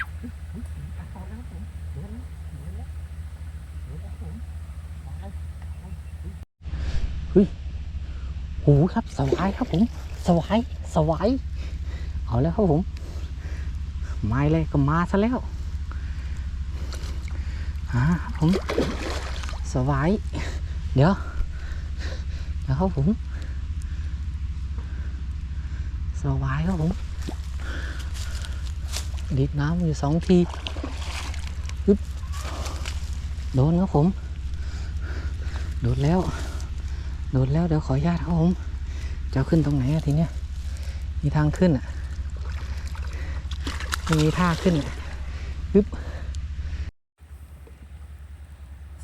เอาแล้ยโอ้โหครับสวายครับผม สวายสวายเอาแล้วครับผมไม้เลยก็มาซะแล้วอ่าผมสวายเดี๋ยวเดี๋ยวครับผมสวายครับผม ดิดน้ำอยู่สองทีปึ๊บโดนครับผม โดนแล้ว โดดแล้วเดี๋ยวขออนุญาตครับผม จะขึ้นตรงไหนทีเนี้ย มีทางขึ้นอะมีท่าขึ้นอะปึ๊บ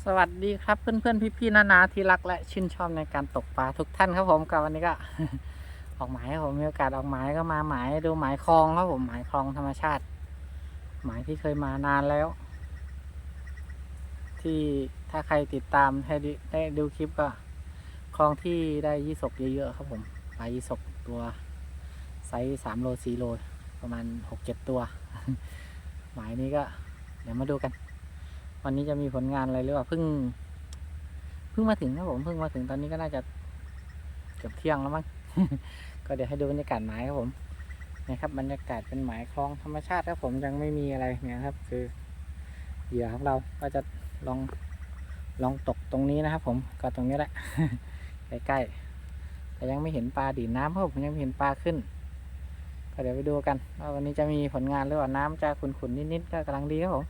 สวัสดีครับเพื่อนๆพี่ๆนานาที่รักและชื่นชอบในการตกปลาทุกท่านครับผมกับวันนี้ก็ ออกหมายครับผมมีโอกาสออกหมายก็มาหมายดูหมายคลองครับผมหมายคลองธรรมชาติ หมายที่เคยมานานแล้ว ที่ถ้าใครติดตามให้ได้ดูคลิปก็คลองที่ได้ยี่สกเยอะๆครับผมปลายี่สกตัวไซส์สามโลสี่โล ประมาณหกเจ็ดตัว หมายนี้ก็ เดี๋ยวมาดูกัน วันนี้จะมีผลงานอะไรหรือเปล่าเพิ่งเพิ่งมาถึงครับผมเพิ่งมาถึงตอนนี้ก็น่าจะเกือบเที่ยงแล้วมั้งก็เดี๋ยวให้ดูบรรยากาศหมายครับผม นะครับบรรยากาศเป็นหมายคลองธรรมชาติครับผมยังไม่มีอะไรนี่ยครับ คือเหยื่อของเราก็จะลองลองตกตรงนี้นะครับ ผมก็ตรงนี้แหละใกล้ๆแต่ยังไม่เห็นปลาดีน้ำเพราะผมยังไม่เห็นปลาขึ้น ก็เดี๋ยวไปดูกันว่าวันนี้จะมีผลงานหรือว่าน้ำจะขุ่นๆนิดๆก็กำลังดีครับผม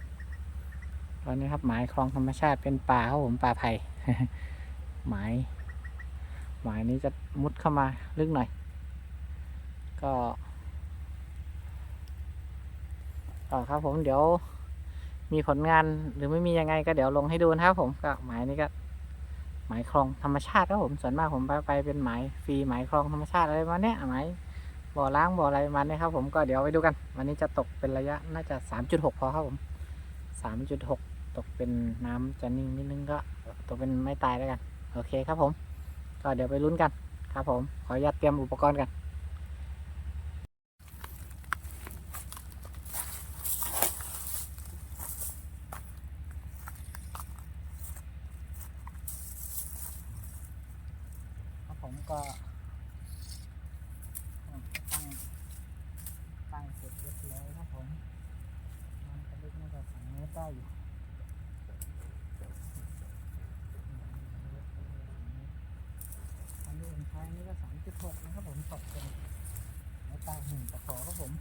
ตอนนี้ครับหมายคลองธรรมชาติเป็นป่าครับผมป่าไผ่หมายหมายนี้จะมุดเข้ามาลึกหน่อย ก็ ต่อครับผมเดี๋ยวมีผลงานหรือไม่มียังไงก็เดี๋ยวลงให้ดูนะครับผมก็หมายนี้ก็หมายคลองธรรมชาติครับผมส่วนมากผมไปไปเป็นหมายฟรีหมายคลองธรรมชาติอะไรมาเนี้ยหมายบ่อล้างบ่ออะไรมาเนี้ยครับผมก็เดี๋ยวไปดูกัน วันนี้จะตกเป็นระยะน่าจะ 3.6 พอครับผม 3.6 ตกเป็นน้ำจะนิ่งนิดนึงก็ตกเป็นไม่ตายแล้วกัน โอเคครับผม ก็เดี๋ยวไปลุ้นกันครับผมขออนุญาตเตรียมอุปกรณ์กัน ครับผม ก็ตั้งตั้งเสร็จเรียบร้อยครับผมน้ำกระลึกน่าจะสองเมตรได้อยู่อันนี้ผมใช้นี่ก็สามจุดหกนะครับผมตกเป็นไม้ตาหึ่งตะขอครับผม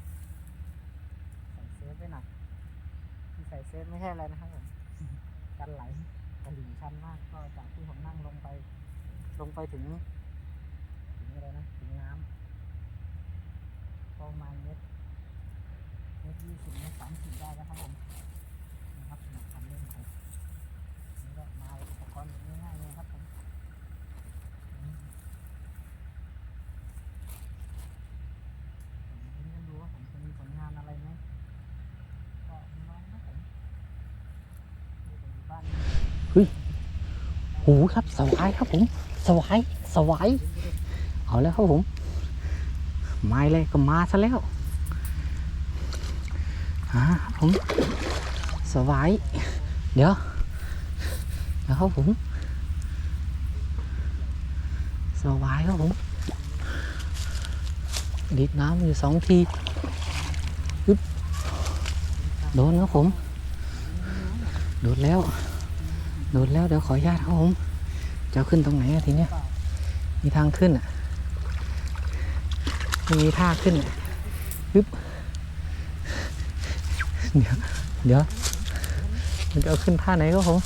ใส่เซฟไว้หน่อยที่ใส่เซฟไม่ใช่อะไรนะครับผมกันไหลกระหลิ่งชันมากก็จากที่ผมนั่งลงไป ลงไปถึง ถึงอะไรนะ ถึงน้ำประมาณเมตรเมตรยี่สิบเมตรสามสิบได้แล้วครับผมนะครับหนักคันเล่นไปนี่ก็มาอุปกรณ์แบบง่ายๆเลยครับผมอืมผมจะดูว่าผมจะมีผลงานอะไรไหมก็น้องนะผมดูไปอยู่บ้านโอ้โหครับสวายครับผมสวายสวายเอาแล้วครับผม ไม้เลยก็มาซะแล้วอ่าครับผมสวายเดี๋ยวเดี๋ยวครับผมสวายครับผมดิดน้ำอยู่สองทีปึ๊บโดนครับผมโดนแล้วโดดแล้วเดี๋ยวขออนุญาตครับผมจะขึ้นตรงไหนทีเนี้ยมีทางขึ้นอะ มีท่าขึ้นปึ๊บเดี๋ยวเดี๋ยวมันจะเอาขึ้นท่าไหนครับผม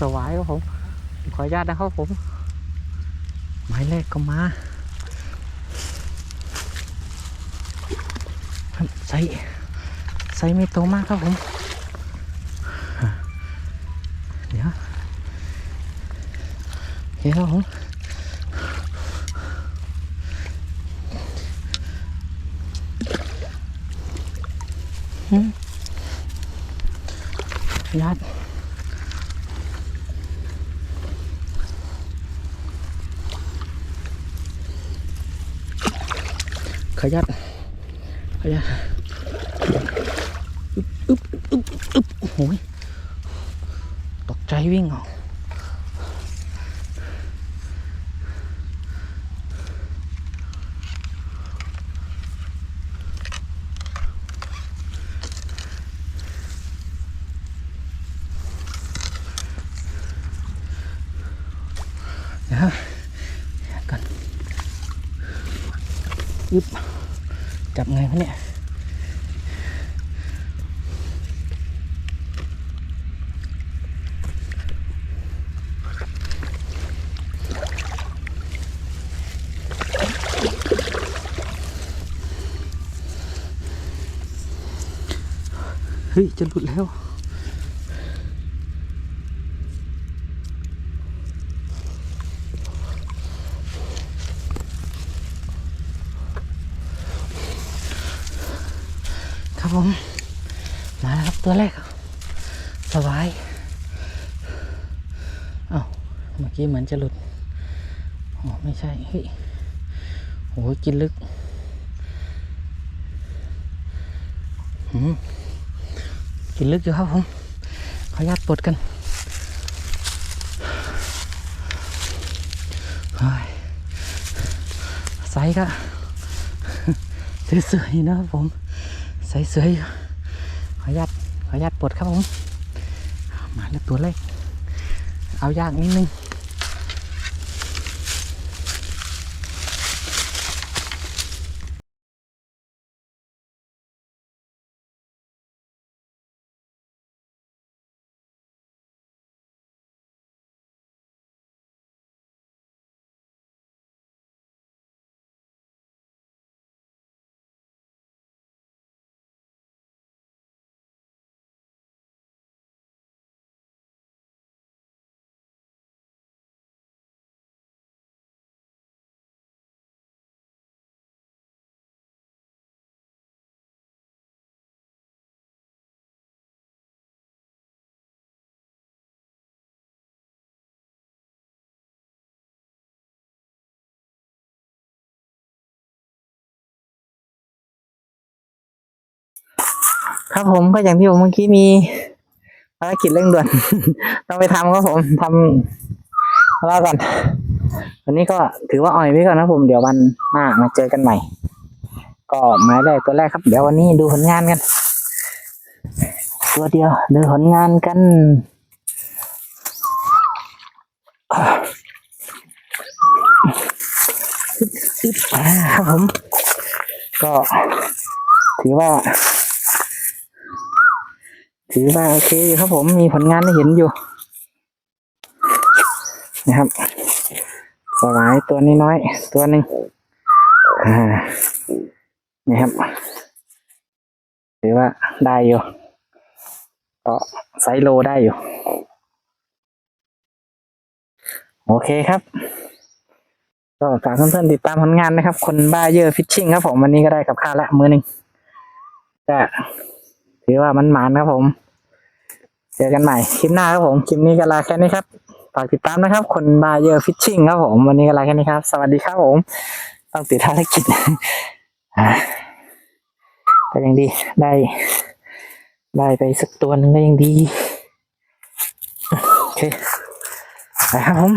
สวายครับผม ขออนุญาตนะครับผมหมายเลขก็มาใส่ใส่ไม่โตมากครับผม เดี๋ยวโอเคครับผม Ừ. lát khởi dắt khởi dắt úp úp úp úp úp. Úp úp úp úp úp úp úp úp วก่อนยึบจับไงพะเนี่ย เฮ้ย จะหลุดแล้ว ครับ ผม มาแล้วครับตัวแรกครับ สบายเอ้าเมื่อกี้เหมือนจะหลุดอ๋อไม่ใช่เฮ้ยโหกินลึกหืมกินลึกอยู่ครับผม ขออนุญาตปลดกันไซส์ก็สวยๆนะครับผม ส่เสื้อยู่ขออนุญาตขออนุญาตปลดครับผมมาแล้วตัวเลขเอายากนิดนึง ครับผมก็อย่างที่ผมเมื่อกี้มีภารกิจเร่งด่วน ต้องไปทำครับผมทำรอก่อนวันนี้ก็ถือว่าอ่อยไว้ก่อนนะผมเดี๋ยววันหน้ามาเจอกันใหม่ ก็หมายแรกตัวแรกครับ เดี๋ยววันนี้ดูผลงานกันตัวเดียวดูผลงานกันอึ๊บอึ๊บครับผม ก็ถือว่า ถือว่าโอเคอยู่ครับผมมีผลงานให้เห็นอยู่ นะครับสลายตัวนี้น้อย ตัวหนึ่งอ่านี่ครับถือว่าได้อยู่ก็ไซโลได้อยู่ โอเคครับ ก็ฝากเพื่อนๆติดตามผลงานนะครับ คนบ้าเยอะฟิชชิ่งครับผมวันนี้ก็ได้กับข้าละมือหนึ่งก็ถือว่ามันหมานครับผม เจอกันใหม่คลิปหน้าครับผม คลิปนี้ก็ลาแค่นี้ครับ ฝากติดตามนะครับ คนบาเยอร์ฟิชชิ่งครับผม วันนี้ก็ลาแค่นี้ครับ สวัสดีครับผม ต้องติดภารกิจอ่าก็ยังดีได้ ได้ไปสักตัวนึงก็ยังดี โอเคไปครับผม